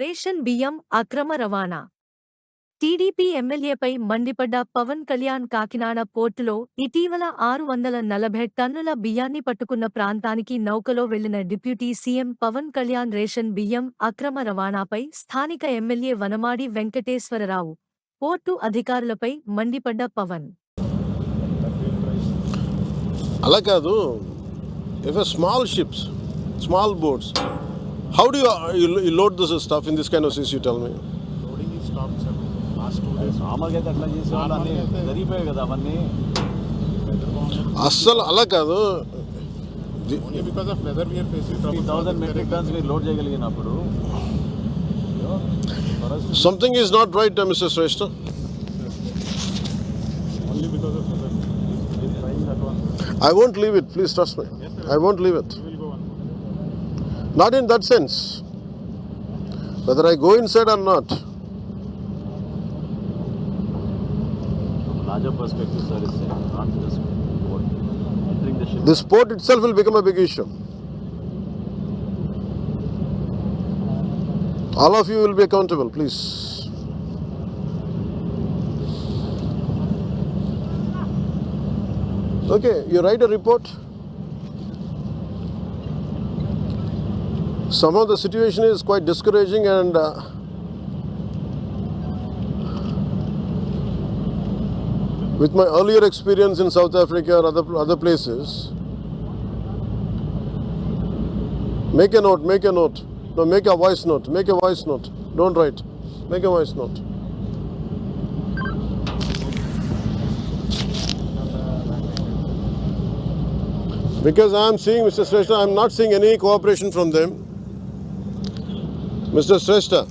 Ration బియ్యం అక్రమ రవాణా. టీడీపీ ఎమ్మెల్యేపై మండిపడ్డ పవన్ కళ్యాణ్ కాకినాడ పోర్టులో ఇటీవల ఆరు వందల నలభై టన్నుల బియ్యాన్ని పట్టుకున్న ప్రాంతానికి నౌకలో వెళ్ళిన deputy CM Pawan Kalyan ration బియ్యం అక్రమ రవాణాపై స్థానిక ఎమ్మెల్యే వనమాడి వెంకటేశ్వరరావు పోర్టు అధికారులపై మండిపడ్డ పవన్. అలా కాదు small ships small boats. How do you load this stuff in this kind of sys you tell me loading ఈ stop sir last two days మామూలుగా అయితే అట్లా చేసేవాళ్ళు అన్నీ మామూలుగా అయితే- జరిగిపోయాయి కదా అవన్నీ వెదర్ బాగుంది అస్సలు అలా కాదు the- only because of weather we are facing three thousand metric tons మీరు load చేయగలిగినప్పుడు something is not right mister Shreshtha only because of weather I won't leave it please trust me I won't leave it Not in that sense. Whether I go inside or not. Larger perspective, sir, is uh, not just port. Entering the ship. This port itself will become a big issue. All of you will be accountable, please. Okay, you write a report. Somehow the situation is quite discouraging and uh, with my earlier experience in South Africa or other, other places, make a note, make a note. No, make a voice note, make a voice note. Don't write, make a voice note. Because I am seeing, Mr. Sreshta, I am not seeing any cooperation from them. Mr. Sreshta,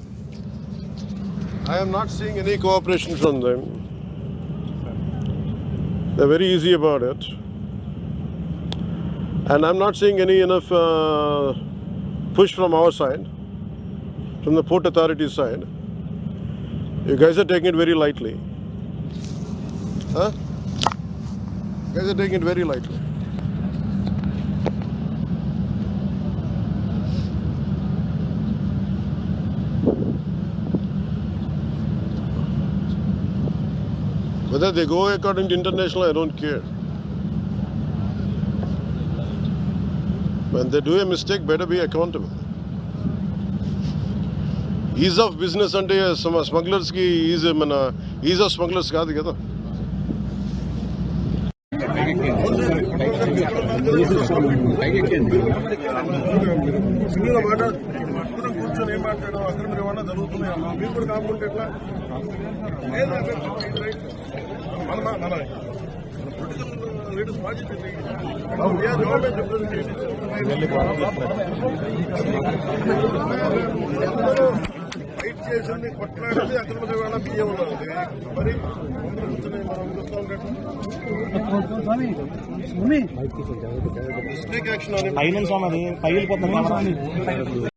I am not seeing any cooperation from them. They're very easy about it. And I'm not seeing any enough uh, push from our side, from the Port Authority side. You guys are taking it very lightly. Huh? You guys are taking it very lightly. Whether they go according to international, I don't care. When they do a mistake, better be accountable. Ease of business అంటే స్మగ్లర్స్కి ease మన ease of smugglers కాదు కదా సింగిల్గా మాట్లాడు మనం కూర్చొని ఏం మాట్లాడడం అక్రమ రవాణా జరుగుతున్నాయమ్మా మీరు కూడా కాకుండా ఎట్లా? మన మన పొలిటికల్ పార్టీ ఫైట్ చేసింది కొట్లాడింది అక్రమ రవాణా బియ్యం ఉన్నది మరి ఫైనాన్స్ అన్నది పైలిపోతుంది